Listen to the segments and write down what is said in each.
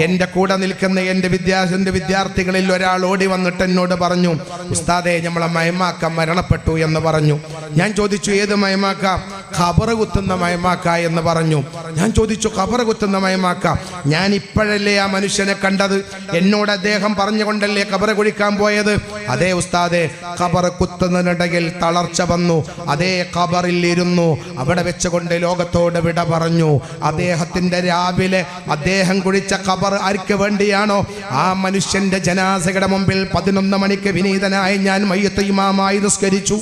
എന്റെ കൂടെ നിൽക്കുന്ന എന്റെ വിദ്യാർത്ഥി വിദ്യാർത്ഥികളിൽ ഒരാൾ ഓടി വന്നിട്ട് എന്നോട് പറഞ്ഞു ഉസ്താദേ നമ്മളെ മയമാക്ക മരണപ്പെട്ടു എന്ന് പറഞ്ഞു. ഞാൻ ചോദിച്ചു ഏത് മയമാക്ക? ഖബറ് കുത്തുന്ന മയമാക്ക എന്ന് പറഞ്ഞു. ഞാൻ ചോദിച്ചു ഖബറ് കുത്തുന്ന മയമാക്ക? ഞാൻ ഇപ്പോഴല്ലേ ആ മനുഷ്യനെ കണ്ടത്? എന്നോട് അദ്ദേഹം പറഞ്ഞുകൊണ്ടല്ലേ ഖബറ് കുഴിക്കാൻ പോയത്? അതേ ഉസ്താദെ ഖബറ് കുത്തുന്നതിനിടയിൽ തളർച്ച വന്നു. അതേ ഖബറിൽ ഇരുന്നു. അവിടെ വെച്ചുകൊണ്ട് ലോകത്തോട് വിട പറഞ്ഞു. അദ്ദേഹത്തിന്റെ രാവിലെ അദ്ദേഹം കുഴിച്ച ഖബർ ആർക്ക് വേണ്ടിയാണോ? ആ മനുഷ്യന്റെ ജനാസയുടെ മുമ്പിൽ പതിനൊന്ന് മണിക്ക് വിനീതനായി ഞാൻ മയ്യത്ത് ഇമാമായി നിസ്കരിച്ചു.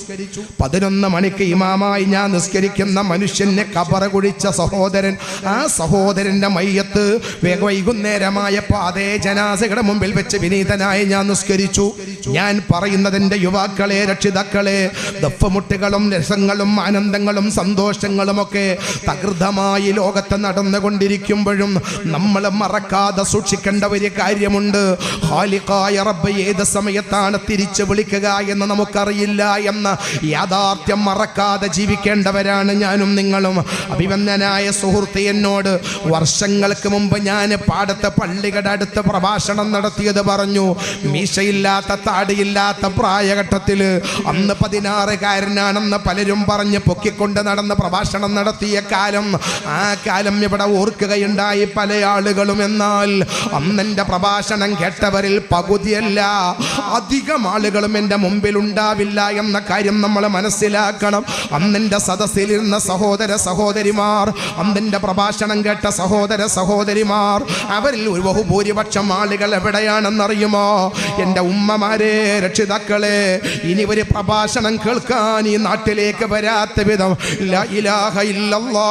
പതിനൊന്ന് മണിക്ക് ഇമാമായി ഞാൻ നിസ്കരിക്കുന്ന മനുഷ്യനെ ഖബർ കുഴിച്ച സഹോദരൻ ആ സഹോദരന്റെ മയ്യത്ത് വേ- വൈകുന്നേരമായപ്പോ അതേ ജനാസയുടെ മുമ്പിൽ വെച്ച് വിനീതനായി ഞാൻ നിസ്കരിച്ചു. ഞാൻ പറയുന്നതിന്റെ യുവാക്കളെ രക്ഷിതാക്കളെ ദഫമുട്ടുകളും രസങ്ങളും ആനന്ദങ്ങളും സന്തോഷങ്ങളും ഒക്കെ തകൃതമായി ലോകത്ത് നടന്നുകൊണ്ടിരിക്കുമ്പോഴും നമ്മൾ മറക്കാതെ സൂക്ഷിക്കേണ്ട ഒരു കാര്യമുണ്ട്. ഹാലിക്കായ റബ്ബ് ഏത് സമയത്താണ് തിരിച്ചു വിളിക്കുക എന്ന് നമുക്കറിയില്ല എന്ന യാഥാർത്ഥ്യം മറക്കാതെ ജീവിക്കേണ്ടവരാണ് ഞാനും നിങ്ങളും. അഭിവന്ദനായ സുഹൃത്ത് എന്നോട് വർഷങ്ങൾക്ക് മുമ്പ് ഞാൻ പാടത്തെ പള്ളികളുടെ അടുത്ത് പ്രഭാഷണം നടത്തിയത് പറഞ്ഞു. മീശയില്ലാത്ത താടിയില്ലാത്ത പ്രായഘട്ടത്തിൽ അന്ന് പതിനാറുകാരനാണെന്ന് പലരും പറഞ്ഞ് പൊക്കിക്കൊണ്ട് നടന്ന് പ്രഭാഷണം നടത്തിയ കാലം ആ കാലം ഇവിടെ ഓർക്കുകയുണ്ടായി പല ആളുകളും എന്നാൽ അന്നെന്റെ പ്രഭാഷണം കേട്ടവരിൽ പകുതിയല്ല. അധികം ആളുകളും എന്റെ മുമ്പിൽ ഉണ്ടാവില്ല എന്ന കാര്യം നമ്മൾ മനസ്സിലാക്കണം. അന്നെന്റെ സദസ്സിലിരുന്ന സഹോദര സഹോദരിമാർ അന്നെന്റെ പ്രഭാഷണം കേട്ട സഹോദര സഹോദരിമാർ അവരിൽ ഒരു ബഹുഭൂരിപക്ഷം ആളുകൾ എവിടെയാണെന്നറിയുമോ? എന്റെ ഉമ്മമാരെ രക്ഷിതാക്കളെ ഇനി ഒരു പ്രഭാഷണം കേൾക്കാൻ ഈ നാട്ടിലേക്ക് വരാത്ത വിധം ഇലാഹ ഇല്ലല്ലാ.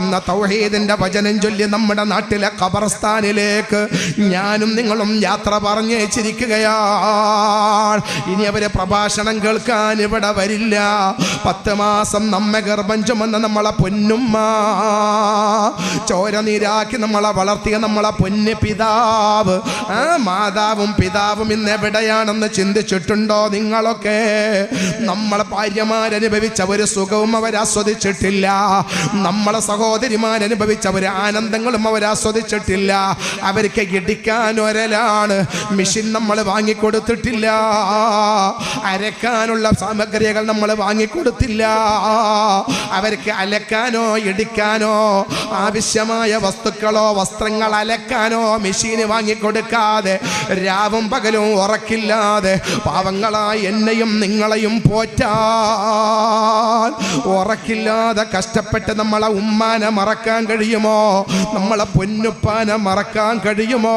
എന്ന തൗഹീദിന്റെ വചനം ചൊല്ലി നമ്മുടെ നാട്ടിലെ ഖബർസ്ഥാനിലേക്ക് ഞാനും നിങ്ങളും യാത്ര പറഞ്ഞേച്ചിരിക്കുകയാണ് ഇനി അവർ പ്രഭാഷണം കേൾക്കാൻ ഇവിടെ വരില്ല. പത്ത് മാസം നമ്മെ ഗർഭം ചുമന്ന നമ്മളെ പൊന്നുമ്മ. ചോര നീരാക്കി നമ്മളെ വളർത്തിയ നമ്മളെ പൊന്ന് പിതാവ്. ആ മാതാവും പിതാവും ഇന്ന് എവിടെയാണെന്ന് ചിന്തിച്ചിട്ടുണ്ടോ നിങ്ങളൊക്കെ? നമ്മളെ ഭാര്യമാരനുഭവിച്ച ഒരു സുഖവും അവരാസ്വദിച്ചിട്ടില്ല നമ്മളെ ആസ്വദിച്ചിട്ടില്ല നമ്മളെ സഹോദരിമാരനുഭവിച്ച ഒരു ആനന്ദങ്ങളും അവർ ആസ്വദിച്ചിട്ടില്ല. അവർക്ക് ഇടിക്കാൻ ഒരലാണ്. മെഷീൻ നമ്മൾ വാങ്ങിക്കൊടുത്തിട്ടില്ല. അരക്കാനുള്ള സാമഗ്രികൾ നമ്മൾ വാങ്ങിക്കൊടുത്തില്ല. അവർക്ക് അലക്കാനോ ഇടിക്കാനോ ആവശ്യമായ വസ്തുക്കളോ വസ്ത്രങ്ങൾ അലക്കാനോ മെഷീന് വാങ്ങിക്കൊടുക്കാതെ രാവും പകലും ഉറക്കില്ലാതെ പാവങ്ങളായി എന്നെയും നിങ്ങളെയും പോറ്റാൻ ഉറക്കില്ലാതെ കഷ്ടപ്പെട്ട് നമ്മളെ ഉമ്മാനെ മറക്കാൻ കഴിയുമോ? നമ്മളെ പൊന്നുപ്പാനെ മറക്കാൻ കഴിയുമോ?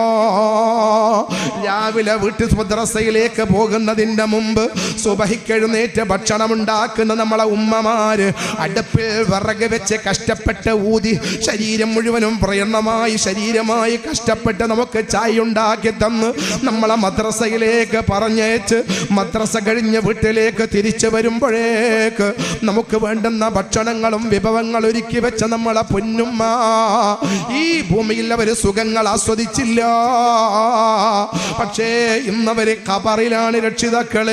രാവിലെ വീട്ടിൽ മദ്രസയിലേക്ക് പോകുന്നതിന്റെ മുമ്പ് സുബഹിക്കെഴുന്നേറ്റ് ഭക്ഷണം ഉണ്ടാക്കുന്ന നമ്മളെ ഉമ്മമാര് അടുപ്പിൽ വിറക് വെച്ച് കഷ്ടപ്പെട്ട് ഊതി ശരീരം മുഴുവനും പ്രയണമായി ശരീരമായി കഷ്ടപ്പെട്ട് നമുക്ക് ചായ ഉണ്ടാക്കി തന്ന് നമ്മളെ മദ്രസയിലേക്ക് പറഞ്ഞേച്ച് മദ്രസ കഴിഞ്ഞ് വീട്ടിലേക്ക് തിരിച്ചു വരുമ്പോഴേക്ക് നമുക്ക് വേണ്ടുന്ന ഭക്ഷണങ്ങളും വിഭവങ്ങൾ ഒരുക്കി വെച്ച നമ്മളെ പൊന്നുമ്മ. ഈ ഭൂമിയിൽ അവർ സുഖങ്ങൾ ആസ്വദിച്ചില്ല. പക്ഷേ ഇന്നവര് കബറിലാണ് രക്ഷിതാക്കൾ.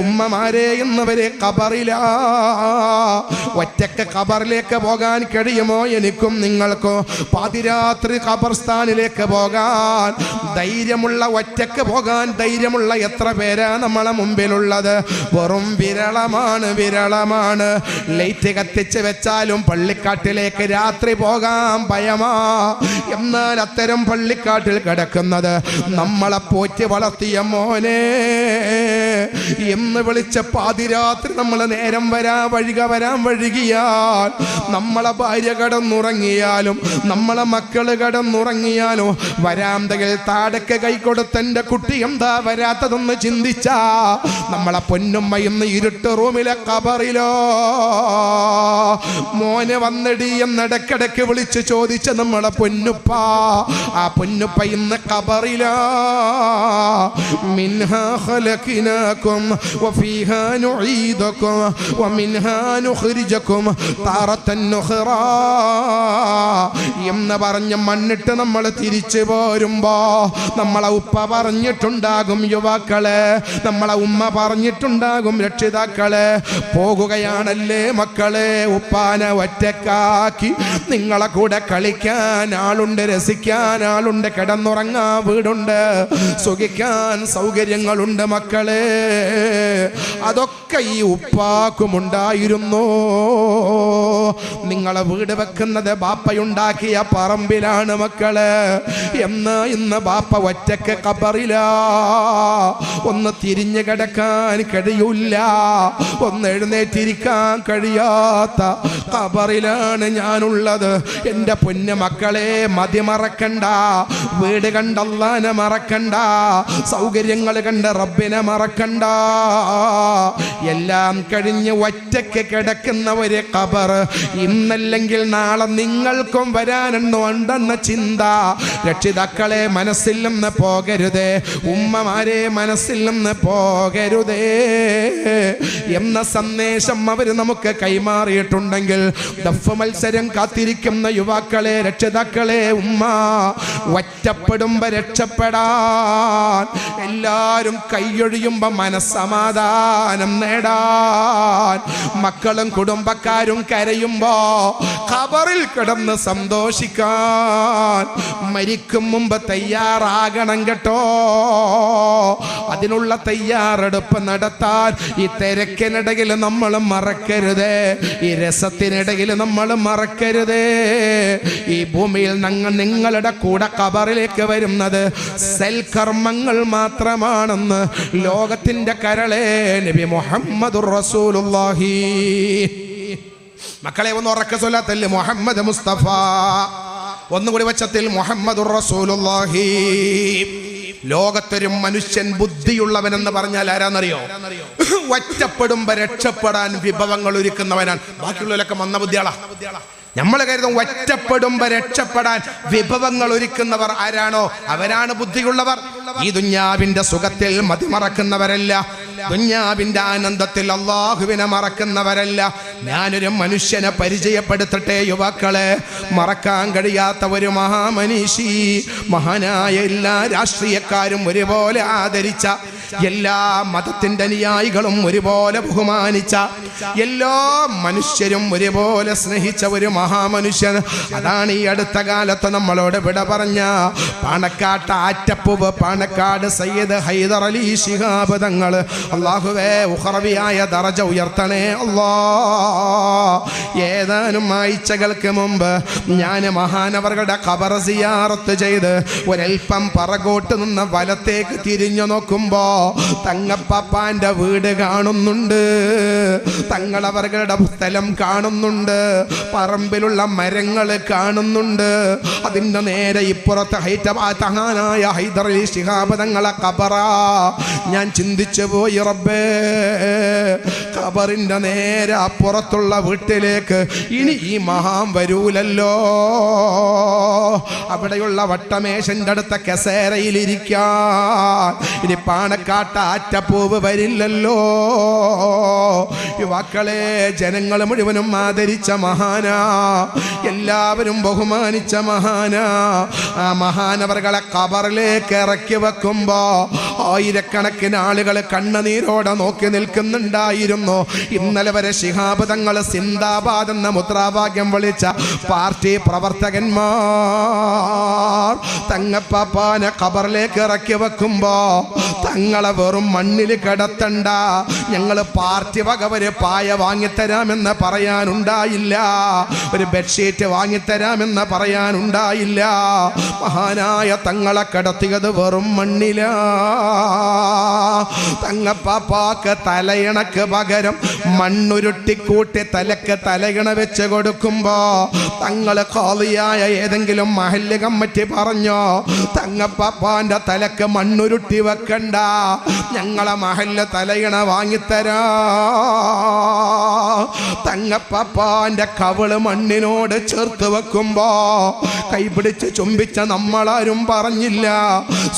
ഉമ്മമാരെ ഇന്നവര് കബറില ഒറ്റയ്ക്ക് കബറിലേക്ക് പോകാൻ കഴിയുമോ എനിക്കും നിങ്ങൾക്കോ? പാതിരാത്രി കബർസ്ഥാനിലേക്ക് പോകാൻ ധൈര്യമുള്ള ഒറ്റയ്ക്ക് പോകാൻ ധൈര്യമുള്ള എത്ര പേരാ നമ്മളെ മുമ്പിലുള്ളത്? വെറും വിരളമാണ് വിരളമാണ്. ലൈറ്റ് കത്തിച്ച് വെച്ചാലും പള്ളിക്കാട്ടിലേക്ക് രാത്രി പോകാൻ ഭയമാ? എന്നാൽ അത്തരം പള്ളിക്കാട്ടിൽ കിടക്കുന്നത് നമ്മളെ പോറ്റി വളർത്തിയ മോനെ. എന്ന് വിളിച്ച പാതിരാത്രി നമ്മൾ നേരം വരാൻ വഴിക വരാൻ വഴുകിയാൽ നമ്മളെ ഭാര്യ കടന്നുറങ്ങിയാലും നമ്മളെ മക്കൾ കടന്നുറങ്ങിയാലും വരാന്തകൾ താടക്ക് കൈ കൊടുത്തെന്റെ കുട്ടി എന്താ വരാത്തതെന്ന് ചിന്തിച്ചാ നമ്മളെ പൊന്നുമ്മ ഇന്ന് ഇരുട്ട് റൂമിലെ കബറിലോ. മോനെ വന്നടി എന്നിടക്കിടക്ക് വിളിച്ച് ചോദിച്ച നമ്മളെ പൊന്നുപ്പ ആ പൊന്നുപ്പ ഇന്ന് കബറിലാ മിൻഹാ ഖലഖിനാ خلقناكم وفيها نعيدكم ومنها نخرجكم تارة أخرى എന്ന് പറഞ്ഞ് മണ്ണിട്ട് നമ്മൾ തിരിച്ചു പോരുമ്പോ നമ്മളെ ഉപ്പ പറഞ്ഞിട്ടുണ്ടാകും യുവാക്കളെ നമ്മളെ ഉമ്മ പറഞ്ഞിട്ടുണ്ടാകും രക്ഷിതാക്കളെ പോകുകയാണല്ലേ മക്കളെ ഉപ്പാനെ ഒറ്റക്കാക്കി നിങ്ങളെ കൂടെ കളിക്കാൻ ആളുണ്ട് രസിക്കാൻ ആളുണ്ട് കിടന്നുറങ്ങാൻ വീടുണ്ട്. സുഖിക്കാൻ സൗകര്യങ്ങളുണ്ട് മക്കളെ. അതൊക്കെ ഈ ഉപ്പാക്കുമുണ്ടായിരുന്നു. നിങ്ങളെ വീട് വെക്കുന്നത് ബാപ്പയുണ്ടാക്കിയ പറമ്പിലാണ് മക്കൾ. എന്ന് ഇന്ന് ബാപ്പ ഒറ്റയ്ക്ക് കബറില ഒന്ന് തിരിഞ്ഞു കിടക്കാൻ കഴിയൂല ഒന്ന് എഴുന്നേറ്റിരിക്കാൻ കഴിയാത്ത കബറിലാണ് ഞാനുള്ളത്. എന്റെ പൊന്ന മക്കളെ മതി മറക്കണ്ട. വീട് കണ്ടല്ലാനെ മറക്കണ്ട. സൗകര്യങ്ങൾ കണ്ട് റബ്ബിനെ മറക്കണ്ട. എല്ലാം കഴിഞ്ഞ് ഒറ്റയ്ക്ക് കിടക്കുന്ന ഒരു കബർ ഇന്നല്ലെങ്കിൽ നാളെ നിങ്ങൾക്കും വരാനെന്നോ ഉണ്ടെന്ന ചിന്ത. രക്ഷിതാക്കളെ മനസ്സിൽ നിന്ന് പോകരുതേ. ഉമ്മമാരെ മനസ്സിൽ നിന്ന് പോകരുതേ. എന്ന സന്ദേശം അവർ നമുക്ക് കൈമാറിയിട്ടുണ്ടെങ്കിൽ ദഫ് മത്സരം കാത്തിരിക്കുന്ന യുവാക്കളെ രക്ഷിതാക്കളെ ഉമ്മ ഒറ്റപ്പെടുമ്പോ രക്ഷപ്പെടാൻ. എല്ലാരും കൈയൊഴിയുമ്പോ മനസ്സമാധാനം നേടാൻ. മക്കളും കുടുംബക്കാരും കരയുമ്പോ ഖബറിൽ കിടന്ന് സന്തോഷിക്കാൻ മരിക്കും മുമ്പ് തയ്യാറാകണം കേട്ടോ. അതിനുള്ള തയ്യാറെടുപ്പ് നടത്താൻ ഈ തിരക്കിനിടയിൽ നമ്മൾ മറക്കരുത്. ഈ രസത്തിനിടയിൽ നമ്മൾ മറക്കരുത്. ഈ ഭൂമിയിൽ ഞങ്ങൾ നിങ്ങളുടെ കൂടെ കബറിലേക്ക് വരുന്നത് സൽക്കർമ്മങ്ങൾ മാത്രമാണെന്ന് ലോകത്തിന്റെ കരളേ നബി മുഹമ്മദ് റസൂലുള്ളാഹി. മക്കളെ ഒന്ന് ഉറക്ക സ്വലാത്തല്ലേ? മുഹമ്മദ് മുസ്തഫ. ഒന്നുകൂടി വച്ചത്തിൽ മുഹമ്മദ് റസൂലുള്ളാഹി. ലോകത്തൊരു മനുഷ്യൻ ബുദ്ധിയുള്ളവനെന്ന് പറഞ്ഞാൽ ആരാന്നറിയോ? ഒറ്റപ്പെടുമ്പോ രക്ഷപ്പെടാൻ വിഭവങ്ങൾ ഒരുക്കുന്നവനാണ്. ബാക്കിയുള്ളവരൊക്കെ മന്ദബുദ്ധിയാളാ നമ്മൾ കരുതും ഒറ്റപ്പെടുമ്പോ രക്ഷപ്പെടാൻ വിഭവങ്ങൾ ഒരുക്കുന്നവർ ആരാണോ? അവരാണ് ബുദ്ധിയുള്ളവർ. ഈ ദുഞ്ഞാവിന്റെ സുഖത്തിൽ മതിമറക്കുന്നവരല്ല. ദുഞ്ഞാവിന്റെ ആനന്ദത്തിൽ അള്ളാഹുവിനെ മറക്കുന്നവരല്ല. ഞാനൊരു മനുഷ്യനെ പരിചയപ്പെടുത്തട്ടെ യുവാക്കളെ. മറക്കാൻ കഴിയാത്ത ഒരു മഹാമനീഷി മഹാനായ എല്ലാ രാഷ്ട്രീയക്കാരും ഒരുപോലെ ആദരിച്ച എല്ലാ മതത്തിന്റെ അനുയായികളും ഒരുപോലെ ബഹുമാനിച്ച എല്ലാ മനുഷ്യരും ഒരുപോലെ സ്നേഹിച്ച ഒരു മഹാമനുഷ്യൻ. അതാണ് ഈ അടുത്ത കാലത്ത് നമ്മളോട് വിട പറഞ്ഞ പാണക്കാട്ട് ആറ്റപ്പുവ് പാണക്കാട് സയ്യിദ് ഹൈദർ അലി ശിഹാബ് തങ്ങൾ. അള്ളാഹുവേ ഉഹറവിയായ ദറജ ഉയർത്തണേ അല്ലാ ഏതാനും ആഴ്ചകൾക്ക് മുമ്പ് ഞാൻ മഹാനവറുടെ കബർ സിയാറത്ത് ചെയ്ത് ഒരൽപ്പം പറകോട്ട് നിന്ന് വലത്തേക്ക് തിരിഞ്ഞു നോക്കുമ്പോ തങ്ങപ്പാപ്പാന്റെ വീട് കാണുന്നുണ്ട്. തങ്ങളവരുടെ സ്ഥലം കാണുന്നുണ്ട്. പറമ്പിലുള്ള മരങ്ങൾ കാണുന്നുണ്ട്. അതിന്റെ നേരെ ഇപ്പുറത്ത് ഹൈറ്റഹാനായ ഹൈദർ അലി ശിഹാബ് തങ്ങളെ കബറാ. ഞാൻ ചിന്തിച്ചു പോയി റബ്ബേ. ഖബറിന്റെ നേരെ അപ്പുറത്തുള്ള വീട്ടിലേക്ക് ഇനി ഈ മഹാം വരൂലല്ലോ. അവിടെയുള്ള വട്ടമേശന്റെ അടുത്ത കസേരയിലിരിക്കാൻ ഇനി പാണക്കാട്ട ആറ്റപ്പൂവ് വരില്ലല്ലോ. യുവാക്കളെ ജനങ്ങൾ മുഴുവനും ആദരിച്ച മഹാന. എല്ലാവരും ബഹുമാനിച്ച മഹാന. ആ മഹാനവറുകളെ കബറിലേക്ക് ഇറക്കി വെക്കുമ്പോ ആയിരക്കണക്കിന് ആളുകൾ കണ്ണുനീരോടെ നോക്കി നിൽക്കുന്നുണ്ടായിരുന്നു. ഇന്നലെ വരെ ശിഹാബ് തങ്ങൾ സിന്ദാബാദ് എന്ന മുദ്രാവാക്യം വിളിച്ച പാർട്ടി പ്രവർത്തകന്മാർ തങ്ങപ്പാപ്പാനെ ഖബറിലേക്ക് ഇറക്കി വെക്കുമ്പോ തങ്ങളെ വെറും മണ്ണിൽ കിടത്തണ്ട. ഞങ്ങൾ പാർട്ടി വക ഒരു പായ വാങ്ങിത്തരാമെന്ന് പറയാനുണ്ടായില്ല. ഒരു ബെഡ്ഷീറ്റ് വാങ്ങിത്തരാമെന്ന് പറയാനുണ്ടായില്ല. മഹാനായ തങ്ങളെ കിടത്തിയത് വെറും മണ്ണില. തങ്ങപ്പാപ്പാക്ക് തലയിണക്ക് പകരം മണ്ണുരുട്ടിക്കൂട്ടി തലക്ക് തലയിണ വെച്ച് കൊടുക്കുമ്പോ തങ്ങൾ കോളിയായ ഏതെങ്കിലും മഹല്ല് കമ്മറ്റി പറഞ്ഞോ തങ്ങപ്പാപ്പാന്റെ തലക്ക് മണ്ണുരുട്ടി വെക്കണ്ട ഞങ്ങളെ മഹല്യ തലയിണ വാങ്ങിത്തരാ. തങ്ങപ്പാപ്പാന്റെ കവൾ മണ്ണിനോട് ചേർത്ത് വെക്കുമ്പോ കൈപിടിച്ച് ചുംബിച്ച നമ്മളാരും പറഞ്ഞില്ല.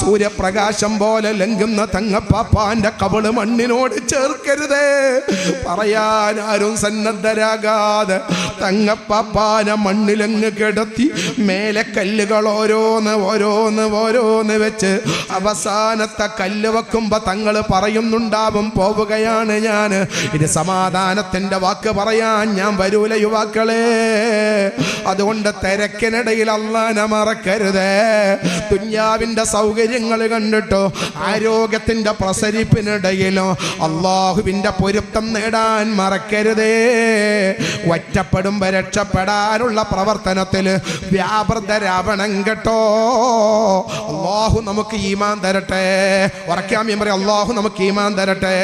സൂര്യപ്രകാശം പോലെ ലംഘുന്ന തങ്ങപ്പാപ്പാന്റെ കവൾ മണ്ണിനോട് ചേർക്കരുതേ. പറയാൻ ആരും സന്നദ്ധരാകാതെ തങ്ങപ്പാപ്പാനെ മണ്ണിലങ്ങ് കിടത്തി മേലെ കല്ലുകൾ ഓരോന്ന് ഓരോന്ന് ഓരോന്ന് വെച്ച് അവസാനത്തെ കല്ല് വെക്കുമ്പോ തങ്ങൾ പറയുന്നുണ്ടാവും പോവുകയാണ് ഞാൻ ഇത് സമാധാനത്തിന്റെ വാക്ക് പറയാൻ ഞാൻ വരൂല യുവാക്കളെ. അതുകൊണ്ട് തിരക്കിനിടയിൽ അള്ളാനെ മറക്കരുതേ. തുഞ്ഞാവിന്റെ സൗകര്യങ്ങൾ കണ്ടിട്ടോ? ആരോഗ്യത്തിന്റെ പ്രസരിപ്പിനിടയിലോ. അള്ളാഹുവിന്റെ പൊരുത്തം നേടാൻ മറക്കരുതേ. ഒറ്റപ്പെടുമ്പോ രക്ഷപ്പെടാനുള്ള പ്രവർത്തനത്തിൽ വ്യാപൃതരാവണം കേട്ടോ. അള്ളാഹു നമുക്ക് ഈമാൻ തരട്ടെ. ഉറക്കാൻ പറയും അള്ളാഹു നമുക്ക് ഈമാൻ തരട്ടെ.